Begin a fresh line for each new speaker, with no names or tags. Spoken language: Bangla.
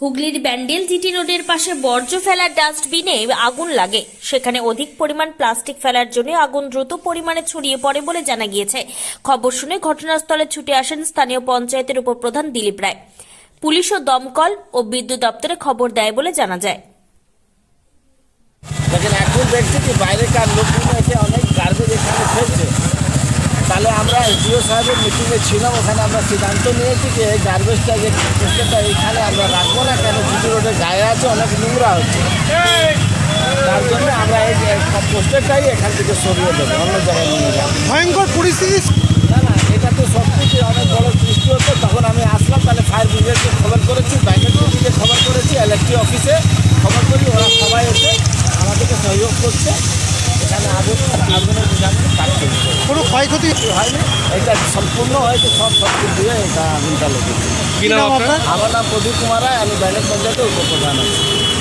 হুগলির ব্যান্ডেল জিটি রোডের পাশে বর্জ্য ফেলার ডাস্টবিনে আগুন লাগে। সেখানে অধিক পরিমাণ প্লাস্টিক ফেলার জন্য আগুন দ্রুত পরিমাণে ছড়িয়ে পড়ে বলে জানা গিয়েছে। খবর শুনে ঘটনাস্থলে ছুটে আসেন স্থানীয় পঞ্চায়েতের উপপ্রধান দিলীপ রায়। পুলিশ ও দমকল ও বিদ্যুৎ দপ্তরে খবর দেয় বলে জানা যায়।
এখন দেখছি এসে অনেক গার্বেজ এখানে ফেলছে। তাহলে আমরা এসডিও সাহেবের মিটিংয়ে ছিলাম, ওখানে আমরা সিদ্ধান্ত নিয়েছি যে গার্বেজটা যে এখানে আমরা রাখব না কেন জিটি রোডের গায়ে আছে অনেক নোংরা হচ্ছে। তার জন্য আমরা এই পোস্টারটাই এখান থেকে সরিয়ে দেবো অন্য জায়গায় নিয়ে যাব।
ভয়ঙ্কর পরিস্থিতি।
না না এটা তো সত্যি অনেক বড় সৃষ্টি হতো তখন আমি আসলাম তাহলে ফায়ার ব্রিগেডকে খবর করেছি ব্যাংকের দিকে খবর করেছি ইলেকট্রিক অফিসে খবর করি ওরা সবাই এসে আমাদেরকে সহযোগ করছে। এখানে আগুন আগুনের বিধানে কাজ চলছে
কোনো ক্ষয়ক্ষতি
হয়নি এটা সম্পূর্ণ হয়েছে সব শক্তি দিয়ে এটা আগুনটা লেগেছে।
কি নাম আপনার?
আমার নাম প্রদীপ কুমার রায় আমি ব্যাংকের পঞ্চায়েতের উপপ্রধান। আছি